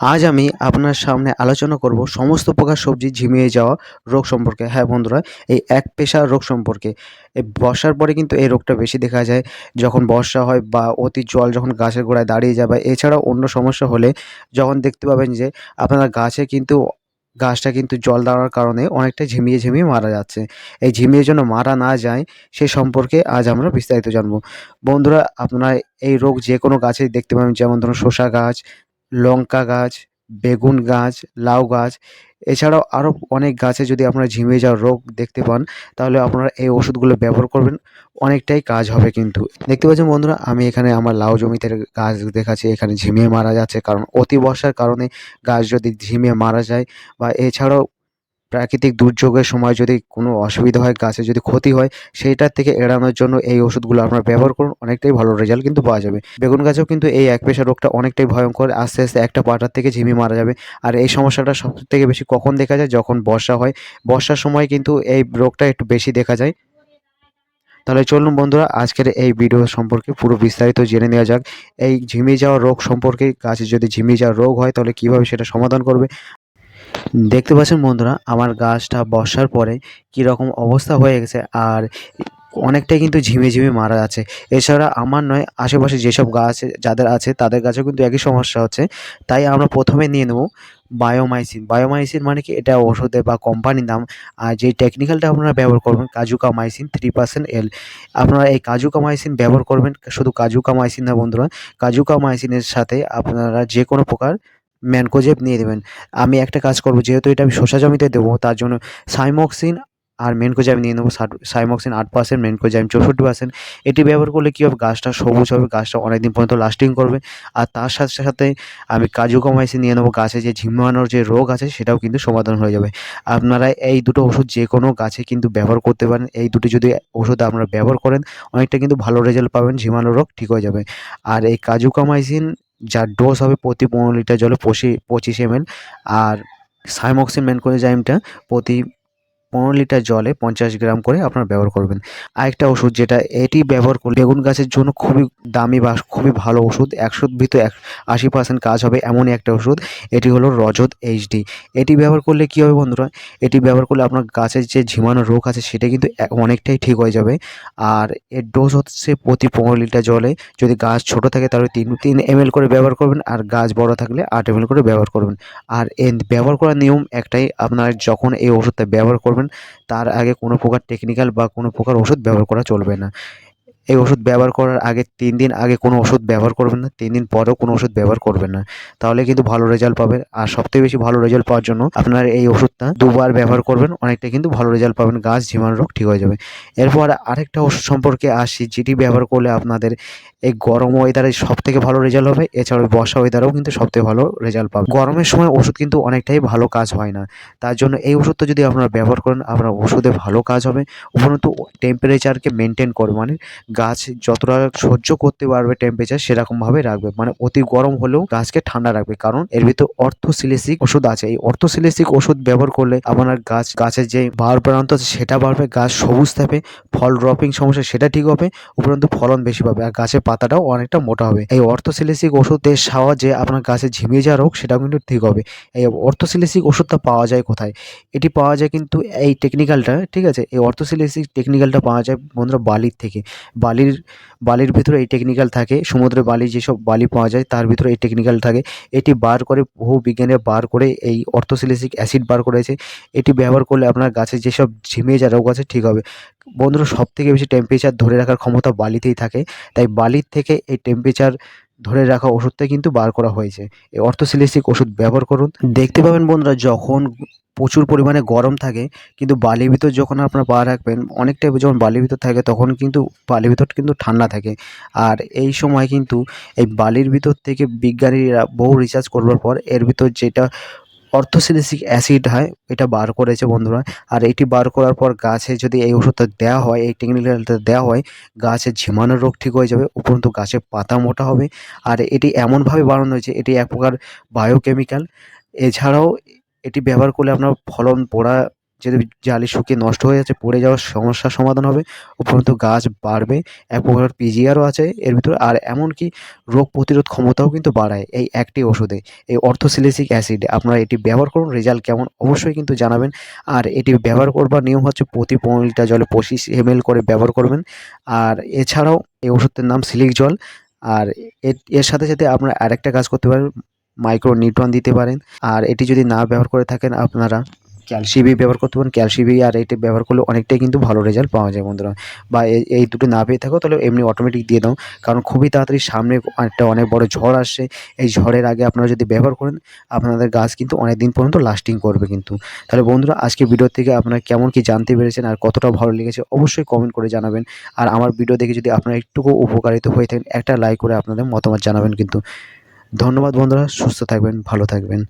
আজ আমি আপনার সামনে আলোচনা করব সমস্ত প্রকার সবজি ঝিমিয়ে যাওয়া রোগ সম্পর্কে। হ্যাঁ বন্ধুরা, এই এক পেশা রোগ সম্পর্কে। এই বর্ষার পরে কিন্তু এই রোগটা বেশি দেখা যায়। যখন বর্ষা হয় বা অতি জল যখন গাছের গোড়ায় দাঁড়িয়ে যায় বা এছাড়াও অন্য সমস্যা হলে যখন দেখতে পাবেন যে আপনার গাছে কিন্তু, গাছটা কিন্তু জল দেওয়ার কারণে অনেকটা ঝিমিয়ে ঝিমিয়ে মারা যাচ্ছে। এই ঝিমিয়ে যেন মারা না যায়, সে সম্পর্কে আজ আমরা বিস্তারিত জানব। বন্ধুরা, আপনারা এই রোগ যে কোনো গাছেই দেখতে পাবেন। যেমন ধরুন শসা গাছ লঙ্কা গাছ, বেগুন গাছ, লাউ গাছ, এছাড়াও আরও অনেক গাছে যদি আপনারা ঝিমিয়ে যাওয়ার রোগ দেখতে পান, তাহলে আপনারা এই ওষুধগুলো ব্যবহার করবেন, অনেকটাই কাজ হবে কিন্তু। দেখতে পাচ্ছেন বন্ধুরা, আমি এখানে আমার লাউ জমিতে গাছ দেখাচ্ছি, এখানে ঝিমিয়ে মারা যাচ্ছে, কারণ অতি বর্ষার কারণে গাছ যদি ঝিমিয়ে মারা যায়, বা এছাড়াও প্রাকৃতিক দুর্যোগের সময় যদি কোনো অসুবিধা হয়, গাছে যদি ক্ষতি হয়, সেইটার থেকে এড়ানোর জন্য এই ওষুধগুলো আপনারা ব্যবহার করুন, অনেকটাই ভালো রেজাল্ট কিন্তু পাওয়া যাবে। বেগুন গাছেও কিন্তু এই এক পেশা রোগটা অনেকটাই ভয়ঙ্কর, আস্তে আস্তে একটা পাটার থেকে ঝিমি মারা যাবে। আর এই সমস্যাটা সব থেকে বেশি কখন দেখা যায়? যখন বর্ষা হয়। বর্ষার সময় কিন্তু এই রোগটা একটু বেশি দেখা যায়। তাহলে চলুন বন্ধুরা, আজকের এই ভিডিও সম্পর্কে পুরো বিস্তারিত জেনে নেওয়া যাক। এই ঝিমিয়ে যাওয়া রোগ সম্পর্কে গাছে যদি ঝিমিয়ে যাওয়া রোগ হয়, তাহলে কীভাবে সেটা সমাধান করবে? দেখতে পাচ্ছেন বন্ধুরা, আমার গাছটা বর্ষার পরে কীরকম অবস্থা হয়ে গেছে আর অনেকটাই কিন্তু ঝিমে ঝিমে মারা যাচ্ছে। এছাড়া আমার নয়, আশেপাশে যেসব গাছ যাদের আছে তাদের গাছেও কিন্তু একই সমস্যা হচ্ছে। তাই আমরা প্রথমে নিয়ে নেব বায়োমাইসিন। বায়োমাইসিন মানে কি? এটা ওষুধে বা কোম্পানির নাম। আর যেই টেকনিক্যালটা আপনারা ব্যবহার করবেন kasugamycin three percent L আপনারা এই কাজুকা মাইসিন ব্যবহার করবেন, শুধু কাজুকা মাইসিন না বন্ধুরা কাজুকা মাইসিনের সাথে আপনারা যে কোনো প্রকার ম্যানকোজেব নিয়ে দেবেন আমি একটা কাজ করব, যেহেতু এটা আমি শসা জমিতে দেবো, তার জন্য সাইমক্সিন আর মেনকোজাইম নিয়ে নেব। ষাট সাইমক্সিন আট পার্সেন্ট মেনকোজাইম চৌষট্টি পার্সেন্ট এটি ব্যবহার করলে কী হবে? গাছটা সবুজ হবে, গাছটা অনেক দিন পর্যন্ত লাস্টিং করবে। আর তার সাথে সাথে আমি কাজু কমাইসিন নিয়ে নেব। গাছে যে ঝিমানোর যে রোগ আছে, সেটাও কিন্তু সমাধান হয়ে যাবে। আপনারা এই দুটো ওষুধ যে কোনো গাছে কিন্তু ব্যবহার করতে পারেন। এই দুটি যদি ওষুধ আপনারা ব্যবহার করেন, অনেকটা কিন্তু ভালো রেজাল্ট পাবেন ঝিমানোর রোগ ঠিক হয়ে যাবে। আর এই কাজু কামাইসিন যার ডোজ হবে প্রতি পনেরো লিটার জলে পঁচিশ পঁচিশ এমএল আর সাইমক্সিন ম্যানকোজাইমটা প্রতি পনেরো লিটার জলে পঞ্চাশ গ্রাম করে আপনারা ব্যবহার করবেন। আরেকটা ওষুধ যেটা এটি ব্যবহার করলে বেগুন গাছের জন্য খুবই দামি বা খুবই ভালো ওষুধ, একশোর ভিতরে এক আশি পার্সেন্ট কাজ হবে এমনই একটা ওষুধ, এটি হলো রজত এইচডি এটি ব্যবহার করলে কী হবে বন্ধুরা? এটি ব্যবহার করলে আপনার গাছের যে ঝিমানো রোগ আছে সেটা কিন্তু অনেকটাই ঠিক হয়ে যাবে। আর এর ডোজ হচ্ছে প্রতি পনেরো লিটার জলে। যদি গাছ ছোট থাকে তাহলে তিন তিন এম করে ব্যবহার করবেন আর গাছ বড় থাকলে আট এম করে ব্যবহার করবেন। আর এর ব্যবহার করার নিয়ম একটাই, আপনার যখন এই ওষুধটা ব্যবহার করবেন তার আগে কোনো প্রকার টেকনিক্যাল বা কোনো প্রকার ওষুধ ব্যবহার করা চলবে না। এই ওষুধ ব্যবহার করার আগে তিন দিন আগে কোনো ওষুধ ব্যবহার করবেন না, তিন দিন পরেও কোনো ওষুধ ব্যবহার করবেন না। তাহলে কিন্তু ভালো রেজাল্ট পাবেন। আর সবথেকে বেশি ভালো রেজাল্ট পাওয়ার জন্য আপনার এই ওষুধটা দুবার ব্যবহার করবেন, অনেকটা কিন্তু ভালো রেজাল্ট পাবেন, গাছ ঝিমানো রোগ ঠিক হয়ে যাবে। এরপর আরেকটা ওষুধ সম্পর্কে আসি, যেটি ব্যবহার করলে আপনাদের এই গরম ওয়েদারে সব থেকে ভালো রেজাল্ট হবে। এছাড়াও বর্ষা ওয়েদারেও কিন্তু সব থেকে ভালো রেজাল্ট পাবে। গরমের সময় ওষুধ কিন্তু অনেকটাই ভালো কাজ হয় না। তার জন্য এই ওষুধটা যদি আপনারা ব্যবহার করেন, আপনার ওষুধে ভালো কাজ হবে। উপরন্তু টেম্পারেচারকে মেনটেন করে মানে গাছ যতটা সহ্য করতে পারবে টেম্পারেচার সেরকমভাবে রাখবে। মানে অতি গরম হলেও গাছকে ঠান্ডা রাখবে। কারণ এর ভিতর অর্থোসিলেসিক ওষুধ আছে। এই অর্থোসিলেসিক ওষুধ ব্যবহার করলে আপনার গাছ, গাছের যে বার প্রান্ত আছে, সেটা বাড়বে। গাছ সবুজ থাকবে, ফল ড্রপিং সমস্যা, সেটা ঠিক হবে। উপরন্তু ফলন বেশি পাবে। আর গাছের পাতাটাও অনেকটা মোটা হবে। এই অর্থোসিলেসিক ওষুধের সাহায্যে আপনার গাছে ঝিমিয়ে যাওয়া রোগ, সেটাও কিন্তু ঠিক হবে। এই অর্থোসিলেসিক ওষুধটা পাওয়া যায় কোথায়? এটি পাওয়া যায় কিন্তু এই টেকনিক্যালটা, ঠিক আছে? এই অর্থোসিলেসিক টেকনিক্যালটা পাওয়া যায় বন্ধুরা বালির থেকে। বালির বালির ভিতরে এই টেকনিক্যাল থাকে সমুদ্রে বালি যেসব বালি পাওয়া যায় তার ভিতরে এই টেকনিক্যাল থাকে। এটি বার করে বহু বিজ্ঞানীরা বার করে এই অর্থোসিলেসিক অ্যাসিড বার করেছে। এটি ব্যবহার করলে আপনার গাছে যেসব ঝিমিয়ে যা রোগ আছে, ঠিক হবে। বন্ধুরা সব থেকে বেশি টেম্পারেচার ধরে রাখার ক্ষমতা বালিতেই থাকে। তাই বালির থেকে এই টেম্পারেচার ধরে রাখা ওষুধটা কিন্তু বার করা হয়েছে। এই অর্থোসিলেসিক ওষুধ ব্যবহার করুন। দেখতে পাবেন বন্ধুরা, যখন প্রচুর পরিমাণে গরম থাকে, কিন্তু বালির ভিতর যখন আপনারা পা রাখবেন অনেকটাই যখন বালির ভিতর থাকে, তখন কিন্তু বালির ভিতর কিন্তু ঠান্ডা থাকে। আর এই সময় কিন্তু এই বালির ভিতর থেকে বিজ্ঞানীরা বহু রিসার্চ করবার পর, এর ভিতর যেটা অর্থোসিলিসিক অ্যাসিড হয়, এটা বার করেছে বন্ধুরা। আর এটি বার করার পর গাছে যদি এই ওষুধটা দেওয়া হয়, এই টেকনিক্যালটা দেওয়া হয়, গাছে ঝিমানোর রোগ ঠিক হয়ে যাবে, উপরন্তু গাছের পাতা মোটা হবে। আর এটি এমনভাবে বাড়ানো হয়েছে, এটি এক প্রকার বায়োকেমিক্যাল এছাড়াও এটি ব্যবহার করলে আপনার ফলন, পড়া যদি জালি শুকিয়ে নষ্ট হয়ে যাচ্ছে, পড়ে যাওয়ার সমস্যার সমাধান হবে, উপরন্তু গাছ বাড়বে, এক প্রকার পিজিআরও আছে এর ভিতরে, আর এমনকি রোগ প্রতিরোধ ক্ষমতাও কিন্তু বাড়ায় এই একটি ওষুধে, এই অর্থোসিলিসিক অ্যাসিড। আপনারা এটি ব্যবহার করুন, রেজাল্ট কেমন, অবশ্যই কিন্তু জানাবেন। আর এটি ব্যবহার করবার নিয়ম হচ্ছে প্রতি পনেরো লিটার জলে পঁচিশ এমএল করে ব্যবহার করবেন। আর এছাড়াও এই ওষুধটির নাম সিলিক জল। আর এর সাথে সাথে আপনারা আরেকটা কাজ করতে পারেন মাইক্রো নিউট্রন দিতে পারেন। আর এটি যদি না ব্যবহার করে থাকেন আপনারা ক্যালসিবি ব্যবহার করতে পারেন। ক্যালসিবি আর এটি ব্যবহার করলে অনেকটাই কিন্তু ভালো রেজাল্ট পাওয়া যায় বন্ধুরা। বা এই এই দুটো না পেয়ে থাকো তাহলে এমনি অটোমেটিক দিয়ে দাও। কারণ খুবই তাড়াতাড়ি সামনে একটা অনেক বড় ঝড় আসছে। এই ঝড়ের আগে আপনারা যদি ব্যবহার করেন, আপনাদের গাছ কিন্তু অনেক দিন পর্যন্ত লাস্টিং করবে কিন্তু। তাহলে বন্ধুরা, আজকে ভিডিও থেকে আপনারা কেমন কি জানতে পেরেছেন আর কতটা ভালো লেগেছে অবশ্যই কমেন্ট করে জানাবেন। আর আমার ভিডিও দেখে যদি আপনারা একটুকু উপকারিত হয়ে থাকেন, একটা লাইক করে আপনাদের মতামত জানাবেন কিন্তু। ধন্যবাদ বন্ধুরা, সুস্থ থাকবেন, ভালো থাকবেন।